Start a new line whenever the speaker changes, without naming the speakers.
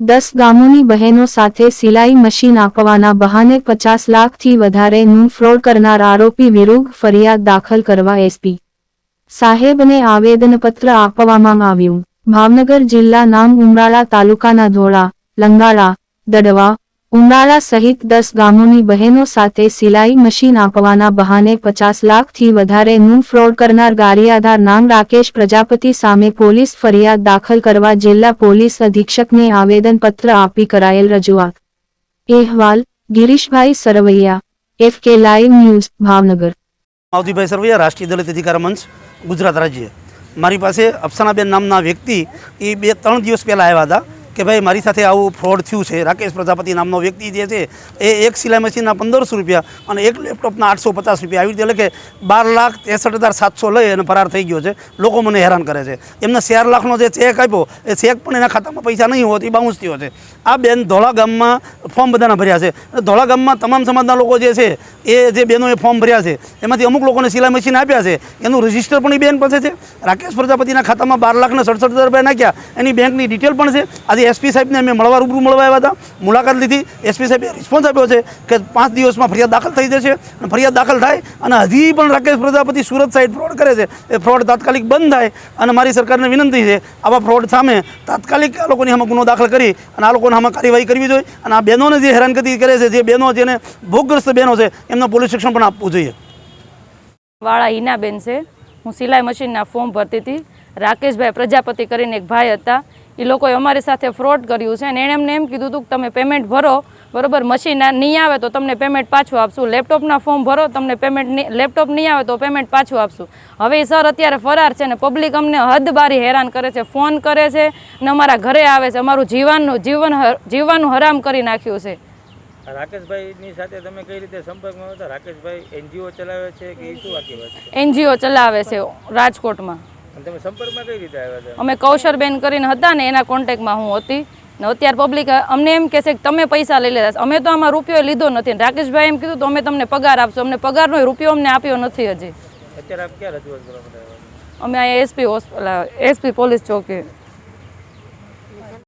દસ ગામોની બહેનો સાથે સિલાઈ મશીન આપવાના બહાને પચાસ લાખથી વધારેનું ફ્રોડ કરનાર આરોપી વિરુદ્ધ ફરિયાદ દાખલ કરવા એસપી સાહેબને આવેદનપત્ર આપવામાં આવ્યું. ભાવનગર જિલ્લા નામ ઉમરાળા તાલુકાના ધોળા, લંગાળા, દડવા ઉમરાળા સહિત દસ ગામોની બહેનો સાથે સિલાઈ મશીન આપવાના બહાને પચાસ લાખથી વધારેનું ફ્રોડ કરનાર ગારિયાધાર નામ રાકેશ પ્રજાપતિ સામે પોલીસ ફરિયાદ દાખલ કરવા જિલ્લા પોલીસ અધિક્ષકને આવેદનપત્ર આપી કરાયેલ રજૂઆત. અહેવાલ, Girishbhai Sarvaiya, F K live news, Bhavnagar.
Mavatibhai Sarvaiya, રાષ્ટ્રીય દલિત અધિકાર મંચ, ગુજરાત રાજ્ય. મારી પાસે અફસાનાબેન નામના વ્યક્તિ એ બે, ત્રણ દિવસ પહેલાં આવ્યા હતા. કે ભાઈ, મારી સાથે આવું ફ્રોડ થયું છે. રાકેશ પ્રજાપતિ નામનો વ્યક્તિ જે છે, એ એક સિલાઈ મશીનના પંદરસો રૂપિયા અને એક લેપટોપના આઠસો પચાસ રૂપિયા આવી રીતે એટલે કે બાર લાખ ત્રેસઠ હજાર સાતસો લઈ અને ફરાર થઈ ગયો છે. લોકો મને હેરાન કરે છે. એમને ચાર લાખનો જે ચેક આપ્યો, એ ચેક પણ એના ખાતામાં પૈસા નહીં હોત બાઉન્સ થયો છે. આ બેન ધોળા ગામમાં ફોર્મ બધાના ભર્યા છે. ધોળા ગામમાં તમામ સમાજના લોકો જે છે, એ જે બહેનોએ ફોર્મ ભર્યા છે, એમાંથી અમુક લોકોને સિલાઈ મશીન આપ્યા છે. એનું રજિસ્ટર પણ એ બેન પાસે છે. રાકેશ પ્રજાપતિના ખાતામાં બાર લાખને સડસઠ હજાર રૂપિયા નાખ્યા. એની બેંકની ડિટેલ પણ છે. આજે એસપી સાહેબને અમે મળવા રૂબરૂ મળવા આવ્યા હતા. મુલાકાત લીધી. એસપી સાહેબે રિસ્પોન્સ આપ્યો છે કે પાંચ દિવસમાં ફરિયાદ દાખલ થઈ જશે અને ફરિયાદ દાખલ થાય અને હજી પણ રાકેશ પ્રજાપતિ સુરત સાઈડ ફ્રોડ કરે છે. એ ફ્રોડ તાત્કાલિક બંધ થાય અને મારી સરકારને વિનંતી છે, આવા ફ્રોડ સામે તાત્કાલિક આ લોકોની સામે ગુનો દાખલ કરી અને આ લોકોને આમાં કાર્યવાહી કરવી જોઈએ અને આ બહેનોને જે હેરાનગતિ કરે છે, જે બહેનો જેને ભોગગ્રસ્ત બહેનો છે, એમને પોલીસ શિક્ષણ પણ આપવું જોઈએ.
વાળા હિનાબેન છે. હું સિલાઈ મશીનના ફોર્મ ભરતી હતી. રાકેશભાઈ પ્રજાપતિ કરીને એક ભાઈ હતા. એ લોકોએ અમારી સાથે ફ્રોડ કર્યું છે અને એણે એમને એમ કીધું હતું કે તમે પેમેન્ટ ભરો બરોબર? મશીન નહીં આવે તો તમને પેમેન્ટ પાછું આપશું. લેપટોપના ફોર્મ ભરો તમને પેમેન્ટ લેપટોપ નહીં આવે તો પેમેન્ટ પાછું આપશું. હવે એ સર અત્યારે ફરાર છે ને પબ્લિક અમને હદબારી હેરાન કરે છે ફોન કરે છે ને અમારા ઘરે આવે છે. અમારું જીવનનું જીવન જીવવાનું હરામ કરી નાખ્યું છે.
રાકેશભાઈની સાથે તમે કઈ રીતે સંપર્કમાં હતા? રાકેશભાઈ એનજીઓ ચલાવે છે કે શું આખી વાત છે?
એનજીઓ ચલાવે છે રાજકોટમાં.
તમે સંપર્કમાં કઈ રીતે આવ્યા હતા?
અમે કૌશરબેન કરીને હતા ને એના કોન્ટેક્ટમાં હું હતી. ને અત્યારે પબ્લિક અમને એમ કહેશે કે તમે પૈસા લઈ લેતા અમે તો આમાં રૂપિયો લીધો નથી. રાકેશભાઈ એમ કીધું તો અમે તમને પગાર આપશું. અમને પગારનો રૂપિયો અમને આપ્યો નથી હજી.
અત્યારે આપ ક્યાં રજૂઆત કરવા માટે
અમે અહીંયા એસપી હોસ્પિટલ એસપી પોલીસ ચોકી.